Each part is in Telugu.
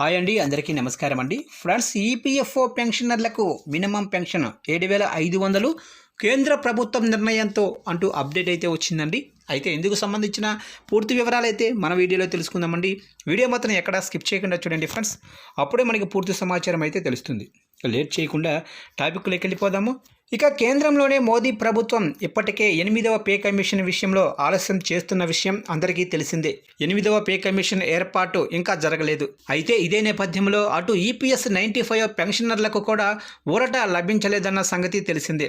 హాయ్ అండి అందరికీ నమస్కారం అండి. ఫ్రెండ్స్ ఈపీఎఫ్ఓ పెన్షనర్లకు మినిమం పెన్షన్ ఏడు వేల ఐదు వందలు కేంద్ర ప్రభుత్వం నిర్ణయంతో అంటూ అప్డేట్ అయితే వచ్చిందండి. అయితే ఎందుకు సంబంధించిన పూర్తి వివరాలు అయితే మన వీడియోలో తెలుసుకుందామండి. వీడియో మాత్రం ఎక్కడ స్కిప్ చేయకుండా చూడండి ఫ్రెండ్స్. అప్పుడే మనకి పూర్తి సమాచారం అయితే తెలుస్తుంది. లేట్ చేయకుండా టాపిక్లోకి వెళ్ళిపోదాము. ఇక కేంద్రంలోనే మోదీ ప్రభుత్వం ఇప్పటికే ఎనిమిదవ పే కమిషన్ విషయంలో ఆలస్యం చేస్తున్న విషయం అందరికీ తెలిసిందే. ఎనిమిదవ పే కమిషన్ ఏర్పాటు ఇంకా జరగలేదు. అయితే ఇదే నేపథ్యంలో అటు ఈపీఎస్ నైంటీ ఫైవ్ పెన్షనర్లకు కూడా ఊరట లభించలేదన్న సంగతి తెలిసిందే.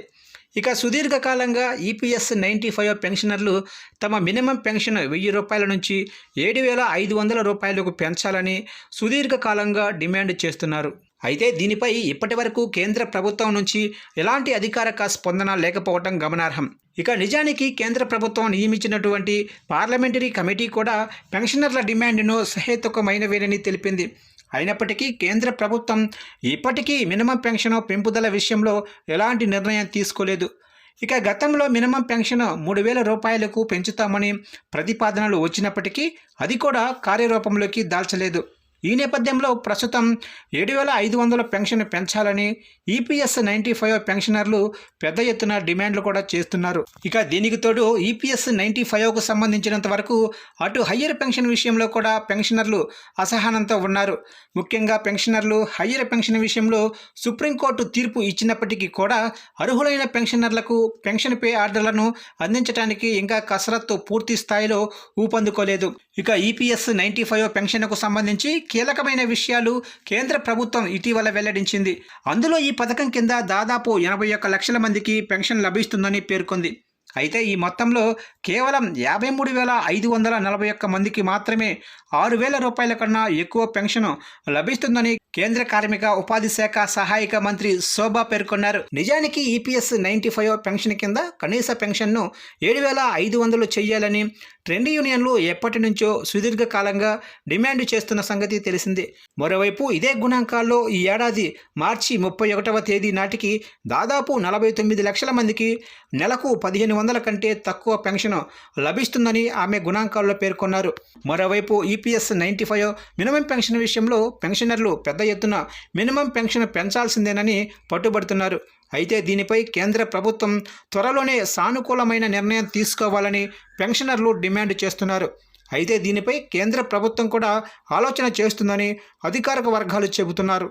ఇక సుదీర్ఘకాలంగా ఈపీఎస్ నైంటీ ఫైవ్ పెన్షనర్లు తమ మినిమం పెన్షన్ వెయ్యి రూపాయల నుంచి ఏడు వేల ఐదు వందల రూపాయలకు పెంచాలని సుదీర్ఘకాలంగా డిమాండ్ చేస్తున్నారు. అయితే దీనిపై ఇప్పటి వరకు కేంద్ర ప్రభుత్వం నుంచి ఎలాంటి అధికారక స్పందన లేకపోవటం గమనార్హం. ఇక నిజానికి కేంద్ర ప్రభుత్వం నియమించినటువంటి పార్లమెంటరీ కమిటీ కూడా పెన్షనర్ల డిమాండ్ను సహేతుకమైనవేనని తెలిపింది. అయినప్పటికీ కేంద్ర ప్రభుత్వం ఇప్పటికీ మినిమం పెన్షన్ పెంపుదల విషయంలో ఎలాంటి నిర్ణయం తీసుకోలేదు. ఇక గతంలో మినిమం పెన్షన్ మూడు వేల రూపాయలకు పెంచుతామని ప్రతిపాదనలు వచ్చినప్పటికీ అది కూడా కార్యరూపంలోకి దాల్చలేదు. ఈ నేపథ్యంలో ప్రస్తుతం ఏడు వేల ఐదు వందల పెన్షన్ పెంచాలని ఈపీఎస్ నైంటీ ఫైవ్ పెన్షనర్లు పెద్ద ఎత్తున డిమాండ్లు కూడా చేస్తున్నారు. ఇక దీనికి తోడు ఈపీఎస్ నైంటీ ఫైవ్కు సంబంధించినంత వరకు అటు హయ్యర్ పెన్షన్ విషయంలో కూడా పెన్షనర్లు అసహనంతో ఉన్నారు. ముఖ్యంగా పెన్షనర్లు హయ్యర్ పెన్షన్ విషయంలో సుప్రీంకోర్టు తీర్పు ఇచ్చినప్పటికీ కూడా అర్హులైన పెన్షనర్లకు పెన్షన్ పే ఆర్డర్లను అందించడానికి ఇంకా కసరత్తు పూర్తి స్థాయిలో ఊపందుకోలేదు. ఇక ఈపీఎస్ నైంటీ ఫైవ్ పెన్షన్కు సంబంధించి కీలకమైన విషయాలు కేంద్ర ప్రభుత్వం ఇటీవల వెల్లడించింది. అందులో ఈ పథకం కింద దాదాపు ఎనభై ఒక్క లక్షల మందికి పెన్షన్ లభిస్తుందని పేర్కొంది. అయితే ఈ మొత్తంలో కేవలం యాభై మూడు వేల ఐదు వందల నలభై ఒక్క మందికి మాత్రమే ఆరు వేల రూపాయల కన్నా ఎక్కువ పెన్షన్ లభిస్తుందని కేంద్ర కార్మిక ఉపాధి శాఖ సహాయక మంత్రి శోభా పేర్కొన్నారు. నిజానికి ఈపీఎస్ నైంటీ ఫైవ్ పెన్షన్ కింద కనీస పెన్షన్ను ఏడు వేల ఐదు వందలు చేయాలని ట్రెండ్ యూనియన్లు ఎప్పటి నుంచో సుదీర్ఘకాలంగా డిమాండ్ చేస్తున్న సంగతి తెలిసిందే. మరోవైపు ఇదే గుణాంకాల్లో ఈ ఏడాది మార్చి ముప్పై ఒకటవ తేదీ నాటికి దాదాపు నలభై తొమ్మిది లక్షల మందికి నెలకు పదిహేను వందల కంటే తక్కువ పెన్షన్ లభిస్తుందని ఆమె గుణాంకాల్లో పేర్కొన్నారు. మరోవైపు EPS ninety five minimum pension విషయంలో పెన్షనర్లు పెద్ద ఎత్తున మినిమం పెన్షన్ పెంచాల్సిందేనని పట్టుబడుతున్నారు. అయితే దీనిపై కేంద్ర ప్రభుత్వం త్వరలోనే సానుకూలమైన నిర్ణయం తీసుకోవాలని పెన్షనర్లు డిమాండ్ చేస్తున్నారు. అయితే దీనిపై కేంద్ర ప్రభుత్వం కూడా ఆలోచన చేస్తుందని అధికారిక వర్గాలు చెబుతున్నారు.